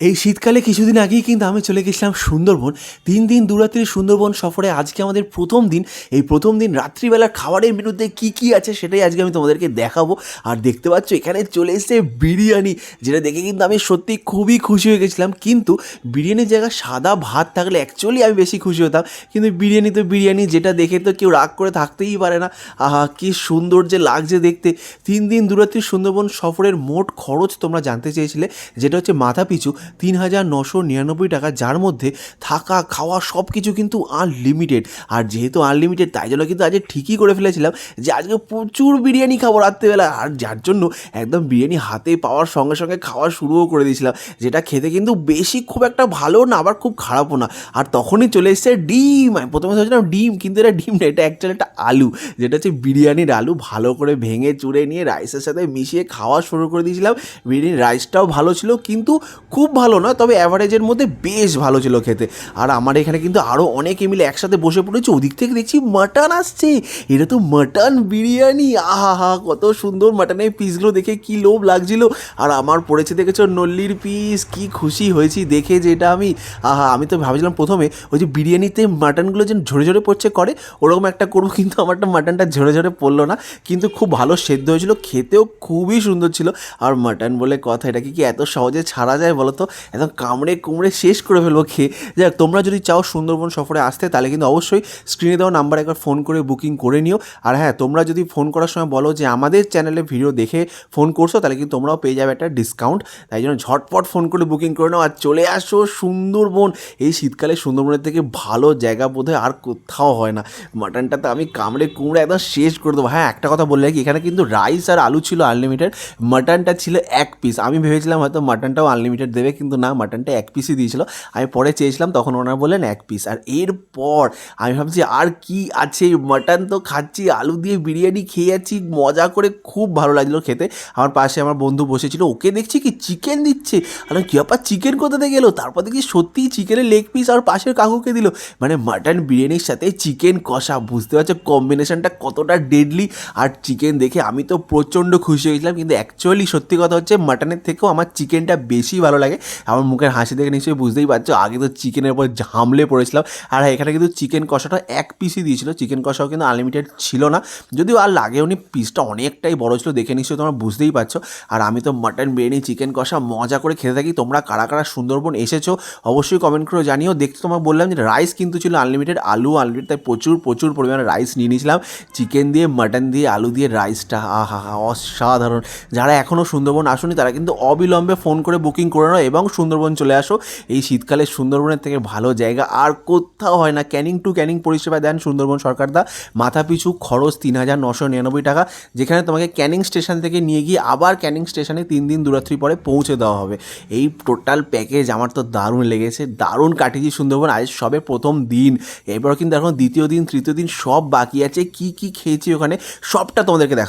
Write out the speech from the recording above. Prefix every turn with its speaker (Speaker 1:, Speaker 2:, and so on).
Speaker 1: এই শীতকালে কিছুদিন আগেই কিন্তু আমি চলে গেছিলাম সুন্দরবন। তিন দিন দুরাত্রি সুন্দরবন সফরে আজকে আমাদের প্রথম দিন। এই প্রথম দিন রাত্রিবেলা খাবারের মেনুতে কী কী আছে সেটাই আজকে আমি তোমাদেরকে দেখাবো। আর দেখতে পাচ্ছ এখানে চলে এসেছে বিরিয়ানি, যেটা দেখে কিন্তু আমি সত্যি খুবই খুশি হয়ে গেছিলাম। কিন্তু বিরিয়ানির জায়গায় সাদা ভাত থাকলে অ্যাকচুয়ালি আমি বেশি খুশি হতাম। কিন্তু বিরিয়ানি তো বিরিয়ানি, যেটা দেখে তো কেউ রাগ করে থাকতেই পারে না। আহা, কি সুন্দর যে লাগছে দেখতে। তিন দিন দুরাত্রি সুন্দরবন সফরের মোট খরচ তোমরা জানতে চেয়েছিলে, যেটা হচ্ছে মাথা পিছু তিন হাজার নশো নিরানব্বই টাকা, যার মধ্যে থাকা, খাওয়া সব কিছু কিন্তু আনলিমিটেড আর যেহেতু আনলিমিটেড তাই জন্য কিন্তু আজকে ঠিকই করে ফেলেছিলাম যে আজকে প্রচুর বিরিয়ানি খাব রাত্রেবেলা। আর যার জন্য একদম বিরিয়ানি হাতে পাওয়ার সঙ্গে সঙ্গে খাওয়া শুরুও করে দিয়েছিলাম, যেটা খেতে কিন্তু বেশি খুব একটা ভালো না, আবার খুব খারাপও না। আর তখনই চলে এসেছে ডিম। আমি প্রথমে ভেবেছিলাম ডিম, কিন্তু এটা ডিম না, এটা অ্যাকচুয়ালি একটা আলু, যেটা হচ্ছে বিরিয়ানির আলু। ভালো করে ভেঙে, চুড়ে নিয়ে রাইসের সাথে মিশিয়ে খাওয়া শুরু করে দিয়েছিলাম। বিরিয়ানির রাইসটাও ভালো ছিল, কিন্তু খুব ভালো নয়, তবে অ্যাভারেজের মধ্যে বেশ ভালো ছিল খেতে। আর আমার এখানে কিন্তু আরও অনেকে মিলে একসাথে বসে পড়েছে, ওদিক থেকে দেখছি মাটন আসছে। এটা তো মাটন বিরিয়ানি আহা কত সুন্দর মাটনের পিসগুলো দেখে কি লোভ লাগছিল। আর আমার পড়েছে দেখেছ নল্লির পিস কি খুশি হয়েছি দেখে যে এটা আমি, আহা, আমি তো ভাবছিলাম প্রথমে ওই যে বিরিয়ানিতে মাটনগুলো যেন ঝরে ঝরে পড়ছে, করে ওরকম একটা করব, কিন্তু আমারটা মাটনটা ঝরে ঝরে পড়ল না। কিন্তু খুব ভালো সেদ্ধ হয়েছিল, খেতেও খুবই সুন্দর ছিল। আর মাটন বলে কথা, এটাকে কি এত সহজে ছাড়া যায় বলো তো? একদম কামড়ে কুমড়ে শেষ করে ফেলব খেয়ে। যাক, তোমরা যদি চাও সুন্দরবন সফরে আসতে, তাহলে কিন্তু অবশ্যই স্ক্রিনে দেওয়া নাম্বার একবার ফোন করে বুকিং করে নিও। আর হ্যাঁ তোমরা যদি ফোন করার সময় বলো যে আমাদের চ্যানেলে ভিডিও দেখে ফোন করছ, তাহলে কিন্তু তোমরাও পেয়ে যাবে একটা ডিসকাউন্ট তাই জন্য ঝটপট ফোন করে বুকিং করে নাও। আর চলে আসো সুন্দরবন। এই শীতকালে সুন্দরবনের থেকে ভালো জায়গা বোধহয় আর কোথাও হয় না। মাটনটা তো আমি কামড়ে কুমড়ে একদম শেষ করে দেবো। হ্যাঁ একটা কথা বললে কি, এখানে কিন্তু রাইস আর আলু ছিল আনলিমিটেড মাটনটা ছিল এক পিস আমি ভেবেছিলাম হয়তো মাটনটাও আনলিমিটেড দেবে কিন্তু না মাটনটা এক পিসই দিয়েছিল। আমি পরে চেয়েছিলাম, তখন ওনারা বললেন এক পিস আর এরপর আমি ভাবছি, আর কি আছে? মাটন তো খাচ্ছি, আলু দিয়ে বিরিয়ানি খেয়ে যাচ্ছি, মজা করে খুব ভালো লাগল খেতে। আমার পাশে আমার বন্ধু বসেছিল, ওকে দেখছি কি চিকেন দিচ্ছে? আর, কি ব্যাপার চিকেন কোথাতে গেলো তারপর দেখি সত্যিই চিকেনের লেগ পিস আর পাশের কাকুকে দিল। মানে মাটন বিরিয়ানির সাথে চিকেন কষা, বুঝতে পারছ? কম্বিনেশনটা কতটা ডেডলি আর চিকেন দেখে আমি তো প্রচণ্ড খুশি হয়েছিলাম, কিন্তু অ্যাকচুয়ালি সত্যি কথা হচ্ছে মাটনের থেকেও আমার চিকেনটা বেশি ভালো লাগে। আমার মুখের হাসি দেখে নিশ্চয়ই বুঝতেই পারছ। আগে তো চিকেনের উপর ঝামলে পড়েছিলাম। আর এখানে কিন্তু চিকেন কষাটা এক পিসই দিয়েছিল। চিকেন কষাও কিন্তু আনলিমিটেড ছিল না। যদিও আর লাগে উনি পিসটা অনেকটাই বড় ছিল দেখে নিশ্চয়ই তোমরা বুঝতেই পারছ। আর আমি তো মাটন বিরিয়ানি চিকেন কষা মজা করে খেতে থাকি। তোমরা কারা কারা সুন্দরবন এসেছ অবশ্যই কমেন্ট করে জানিও। দেখতে তোমার বললাম যে রাইস কিন্তু ছিল আনলিমিটেড আলু আনলিমিটেড তাই প্রচুর প্রচুর পরিমাণে রাইস নিয়ে নিয়েছিলাম। চিকেন দিয়ে মাটন দিয়ে, আলু দিয়ে রাইসটা আহা হা অসাধারণ। যারা এখনও সুন্দরবন আসুনি, তারা কিন্তু অবিলম্বে ফোন করে বুকিং করে নাও এবং সুন্দরবন চলে আসো। এই শীতকালে সুন্দরবনের থেকে ভালো জায়গা আর কোথাও হয় না। ক্যানিং টু ক্যানিং পরিষেবা দেন সুন্দরবন সরকার দা। মাথা পিছু খরচ তিন হাজার নশো নিরানব্বই টাকা, যেখানে তোমাকে ক্যানিং স্টেশন থেকে নিয়ে গিয়ে আবার ক্যানিং স্টেশনে তিন দিন দূরাত্রি পরে পৌঁছে দেওয়া হবে। এই টোটাল প্যাকেজ আমার তো দারুণ লেগেছে। দারুণ কাটিয়েছি সুন্দরবন। আজ সবে প্রথম দিন। এরপর কিন্তু এখন দ্বিতীয় দিন, তৃতীয় দিন সব বাকি আছে। কি কি খেয়েছি ওখানে সবটা তোমাদেরকে দেখাবো।